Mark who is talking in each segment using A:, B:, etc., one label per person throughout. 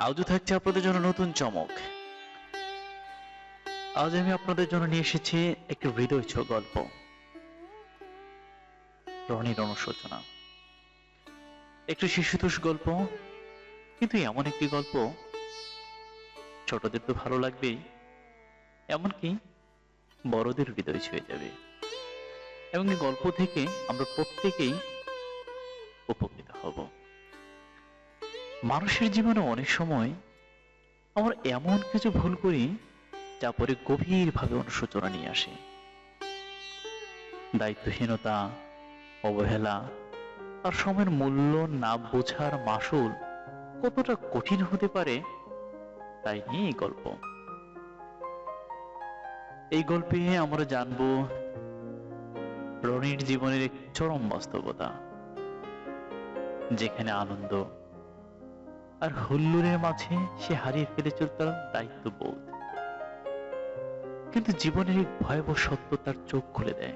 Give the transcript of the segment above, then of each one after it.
A: আজও থাকছে আপনাদের জন্য নতুন চমক। আজ আমি আপনাদের জন্য নিয়ে এসেছি একটি হৃদয় গল্প। রনির অনুশোচনা। একটু শিশুতোষ গল্প, কিন্তু এমন একটি গল্প, ছোটদের তো ভালো লাগবেই, এমনকি বড়দের হৃদয় ছুঁয়ে যাবে। এবং এই গল্প থেকে আমরা প্রত্যেকেই উপকৃত হব। মানুষের জীবনে অনেক সময় আমরা এমন কিছু ভুল করি যা পরে গভীরভাবে অনুশোচনা নিয়ে আসে। দায়িত্বহীনতা, অবহেলা আর সময়ের মূল্য না বোঝার মাসুল কতটা কঠিন হতে পারে, তাই নিয়ে এই গল্প। এই গল্পে আমরা জানব রনির জীবনের এক চরম বাস্তবতা, যেখানে আনন্দ আর হুল্লুরের মাঝে সে হারিয়ে ফেলেছিল তার দায়িত্ববোধ। কিন্তু জীবনের এক ভয়াবহ সত্য তার চোখ খুলে দেয়।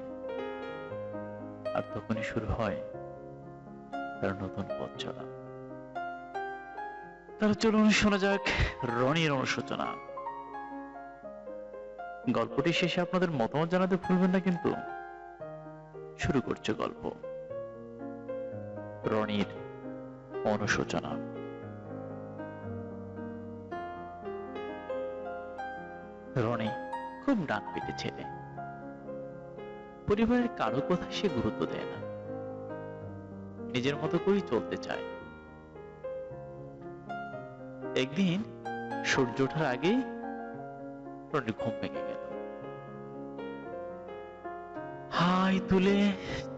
A: আর তখনই শুরু হয় তার নতুন পথ চলা। তার চলুন শোনা যাক রনির অনুশোচনা। গল্পটি শেষে আপনাদের মতামত জানাতে ভুলবেন না কিন্তু শুরু করছে গল্প। রনির অনুশোচনা। রনি খুব ডান পেটে ছেলে পরিবারের কারও কথা সে গুরুত্ব দেয় না। নিজের মতো করেই চলতে চায়। একদিন সূর্য ওঠার আগেই রনির ঘুম ভেঙে গেল। হাই তুলে,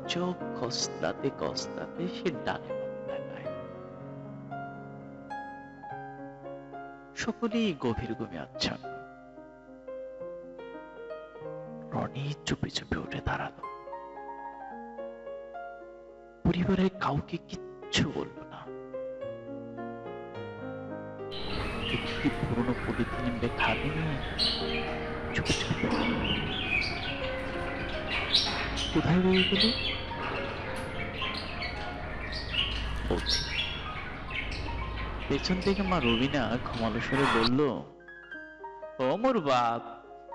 A: চোখ কস্তাতে কস্তাতে সে ডানে সকলেই গভীর ঘুমে আচ্ছন্ন। রনি চুপি চুপি উঠে দাঁড়াল। পরিবারের কাউকে কিচ্ছু বলল না। পুরনো পলিথিন চুপি চুপি। কোথায় রয়ে গেল? পেছন থেকে মা রবিনা ঘুমালো সরে বলল, ও মোর বাপ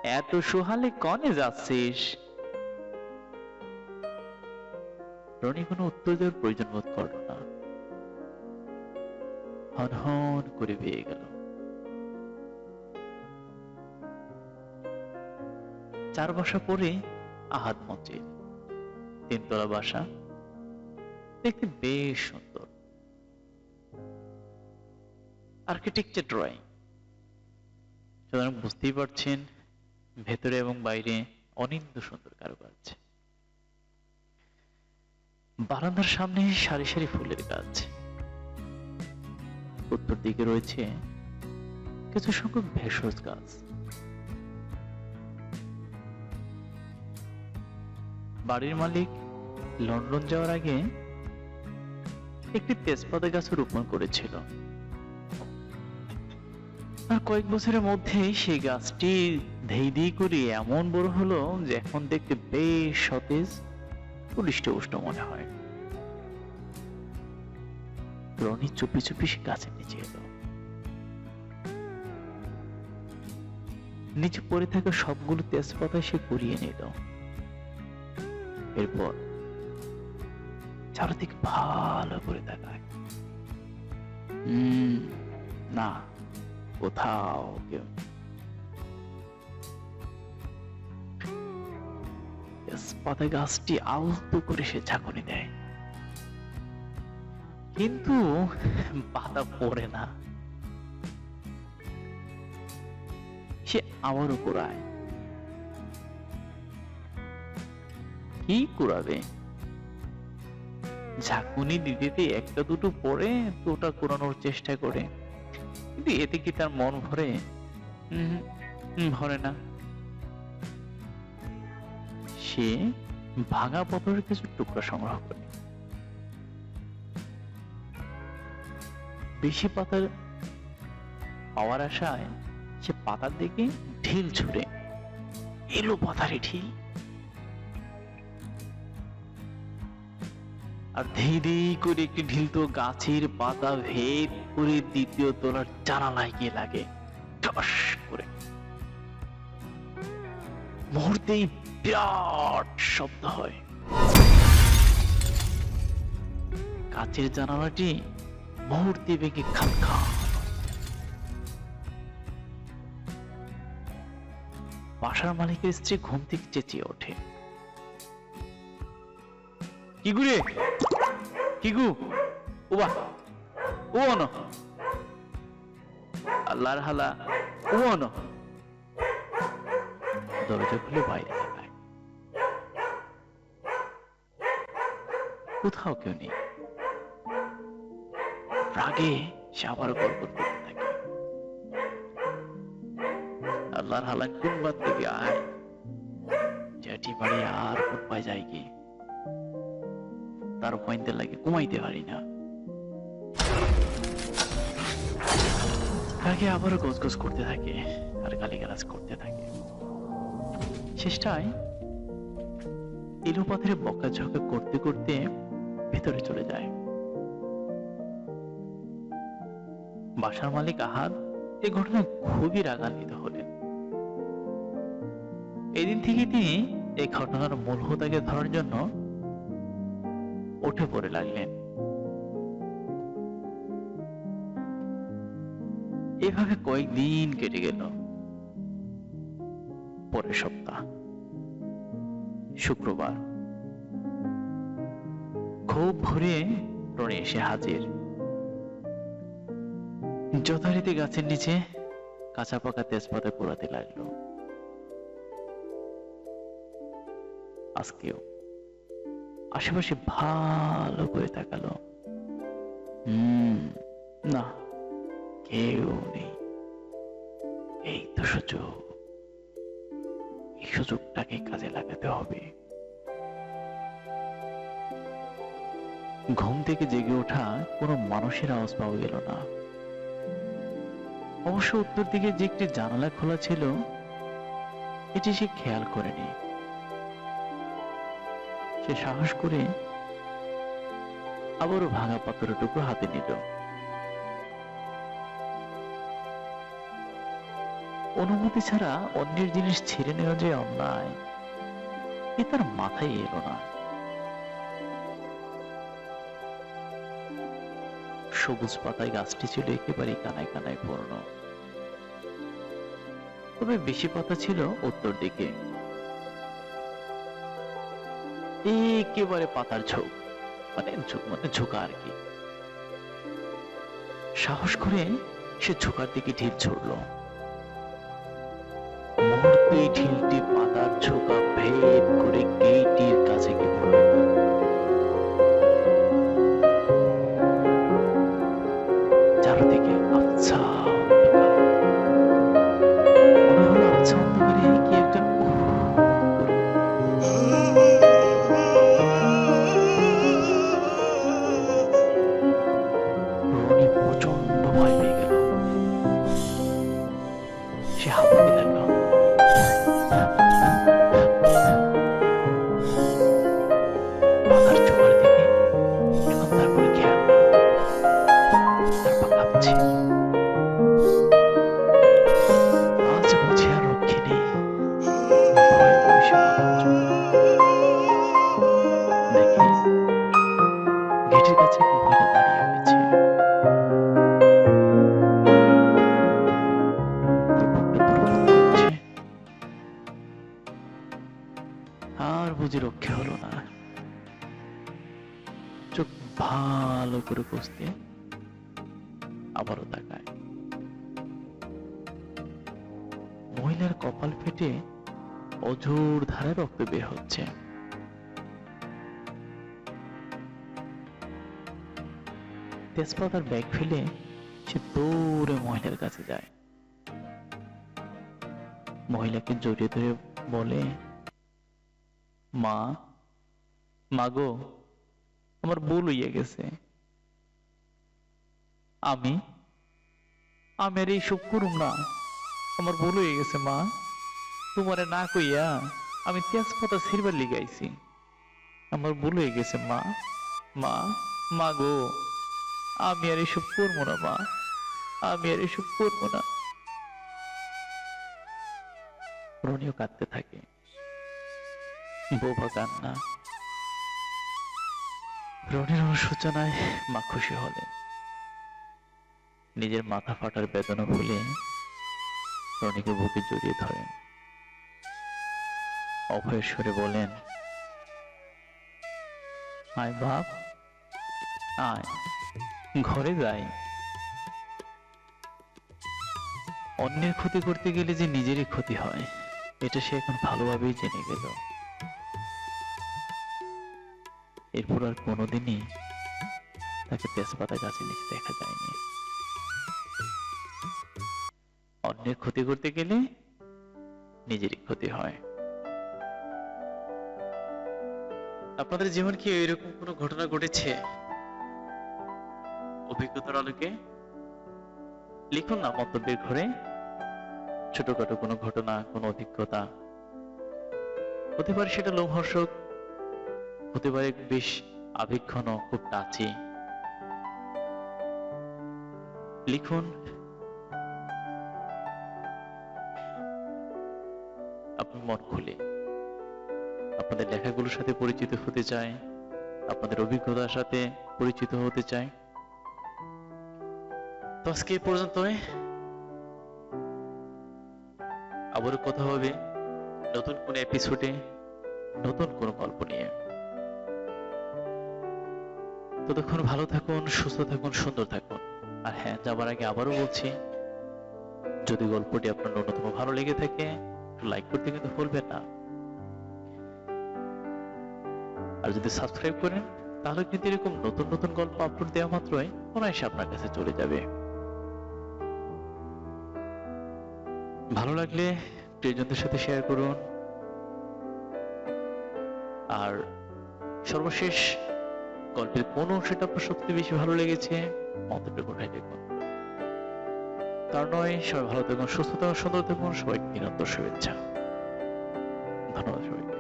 A: এত সোহালে কনে যাচ্ছিস? রনি, কোনো উত্তর দেওয়ার প্রয়োজন বোধ করল না। হন হন করে বেয়ে গেল। চার বসা পরে আহাত মঞ্জিল। তিনতলা বাসা। দেখতে বেশ সুন্দর। আর্কিটেকচার ড্রয়িং সুতরাং বুঝতেই পারছেন ভেতরে এবং বাইরে অনিন্দ সুন্দর কারুকাজ বারান্দার সামনে সারি সারি ফুলের গাছ। উত্তর দিকে রয়েছে কিছু সংখ্যক ভেষজ গাছ। বাড়ির মালিক লন্ডন যাওয়ার আগে একটি তেজপাতা গাছ রোপণ করেছিল। আর কয়েক বছরের মধ্যেই সেই গাছটি ধেই ধেই করে, এমন বড় হলো যে এখন দেখতে বেশ সতেজ উষ্ণ মনে হয়। রনি চুপি চুপি সে গাছের নিচে এলো। নিচে পড়ে থাকা সবগুলো তেজপাতা সে কুড়িয়ে নিল। এরপর চারদিক ভালো করে তাকায়। না, কোথাও কেউ তেজপাতা গাছটি আলতো করে সে ঝাঁকুনি দেয়। কিন্তু পাতা পড়ে না। সে আবারও কুড়ায়। কি কুড়াবে? ঝাঁকুনি দিতে একটা দুটো পরে ওটা কুড়ানোর চেষ্টা করে। কিন্তু এতে কি তার মন ভরে? ভরে না। সে ভাঙা বোতলের কিছু টুকরা সংগ্রহ করে। বেশি পাতার পাওয়ার আশায় সে পাতার দিকে ঢিল ছুড়ে, এলো পাতারে ঢিল। আর ধেই ধেই করে একটি ঢিল তো গাছের পাতা ভেদ করে দ্বিতীয় তলার জানালায় গিয়ে লাগে। করে। মুহূর্তেই বিরাট শব্দ হয়। কাচের জানালাটি মুহূর্তে বেগে খান খান বাসার মালিকের স্ত্রী ঘুম থেকে চেঁচিয়ে ওঠে। কি গুরে কি গু ওবা ও অন আল্লাহর হালা ও অন দরজা খুলে বাইরে। কোথাও কেউ নেই। রাগে সে আবারও গল্প করতে থাকে। আল্লাহর হালা কোন বাদ থেকে আয় জ্যাঠি বাড়ি আর কোন পায় যায় কি? তার পয়েন্টের লাগে ঘুমাইতে পারি না। রাগে আবারও গজগজ করতে থাকে আর গালিগালাজ করতে থাকে। শেষটায় এলোপাথের বকাঝকা করতে করতে ভেতরে চলে যায়। বাসার মালিক আহাদ এ ঘটনায় খুবই রাগান্বিত হলেন। এদিন থেকে তিনি এই ঘটনার মূল হোতাকে ধরার জন্য উঠে পড়ে লাগলেন। এভাবে কয়েকদিন কেটে গেল। পরের সপ্তাহ, শুক্রবার। খুব ভোরে রনি এসে হাজির। যথারীতি গাছের নিচে কাঁচা পাকা তেজপাতা পোড়াতে লাগল। আজকেও আশেপাশে ভালো করে তাকালো। হুম, না, কেউ নেই। এই তো সুযোগ। এই সুযোগটাকে কাজে লাগাতে হবে। ঘুম থেকে জেগে ওঠা কোনো মানুষের আওয়াজ পাওয়া গেল না। অবশ্য উত্তর দিকে যে একটি জানালা খোলা ছিল, এটি সে খেয়াল করেনি। সে সাহস করে আবারও ভাঙা পাথরের হাতে নিল। অনুমতি ছাড়া অন্যের জিনিস ছেড়ে নেওয়া যে অন্যায়, এ তার মাথায় এলো না। সবুজ পাতায় গাছটি ছিল একেবারে কানায় কানায় পূর্ণ। তবে বেশি পাতা ছিল উত্তর দিকে। একেবারে পাতার ঝোঁক মানে ঝোঁক মানে ঝোঁকা আর কি। সাহস করে সে ঝোঁকার দিকে ঢিল ছুড়ল। মুহূর্তে ঢিলটি পাতার ঝোঁকা ভেদ করে গেইটির করছে। আর বুঝি রক্ষে হলো না। চোখ ভালো করে কষতে আবারও তাকায়। মহিলার কপাল ফেটে অঝোর ধারে রক্ত বের হচ্ছে। তেজপাতার ব্যাগ ফেলে সে দৌড়ে মহিলার কাছে যায়। মহিলাকে জড়িয়ে ধরে বলে, মা মাগো আমার ভুল হইয়া গেছে। আমি? আমি আর এইসব করুম না। আমার ভুল হয়ে গেছে, মা। তোমারে না কইয়া আমি তেজপাতা ছিড়বার লিগাইছি আমার ভুল হয়ে গেছে, মা। মা মা গো, আমি আর এসব করব না, মা। আমি আর এসব করব না। রনিও কাঁদতে থাকে। বোবা কান্না। রনির অনুশোচনায় মা খুশি হলেন। নিজের মাথা ফাটার বেদনা ভুলে রনিকে বুকে জড়িয়ে ধরেন। অভয়ের বলেন, আয় বাপ, আয়, ঘরে যাই। অন্যের ক্ষতি করতে গেলে যে নিজেরই ক্ষতি হয়, এটা সে এখন ভালোভাবেই জেনে গেল। এরপর আর কোনোদিনই তাকে তেজপাতা গাছে নিচে দেখা যায়নি। অন্যের ক্ষতি করতে গেলে নিজেরই ক্ষতি হয়। আপনাদের জীবন কি এরকম কোনো ঘটনা ঘটেছে? অভিজ্ঞতার আলোকে? লিখুন না মন্তব্যের ঘরে। ছোটখাটো কোনো ঘটনা, কোনো অভিজ্ঞতা। হতে পারে সেটা লোমহর্ষক হতে পারে বেশ আবেগঘন, খুব টাচি। লিখুন মন খুলে। আপনাদের লেখাগুলোর সাথে পরিচিত হতে চাই, আপনাদের অভিজ্ঞতার সাথে পরিচিত হতে চাই। তো আজকে এই পর্যন্তই। আবারও কথা হবে নতুন কোন এপিসোডে নতুন কোন গল্প নিয়ে। ততক্ষণ ভালো থাকুন, সুস্থ থাকুন, সুন্দর থাকুন। আর হ্যাঁ যাবার আগে আবারও বলছি, যদি গল্পটি আপনার ন্যূনতম ভালো লেগে থাকে লাইক করতে কিন্তু ভুলবেন না। আর যদি সাবস্ক্রাইব করেন, তাহলে কিন্তু এরকম নতুন নতুন গল্প আপলোড দেওয়া মাত্রই অনায়াসে আপনার কাছে চলে যাবে। ভালো লাগলে প্রিয়জনদের সাথে শেয়ার করুন। আর সর্বশেষ গল্পের কোন অংশটা আপনার সবচেয়ে বেশি ভালো লেগেছে, মন্তব্য কোথায় দেখুন তার নয় সবাই ভালো থাকুন সুস্থ থাকুন সুন্দর থাকুন সবাইকে নিরন্তর শুভেচ্ছা। ধন্যবাদ সবাইকে।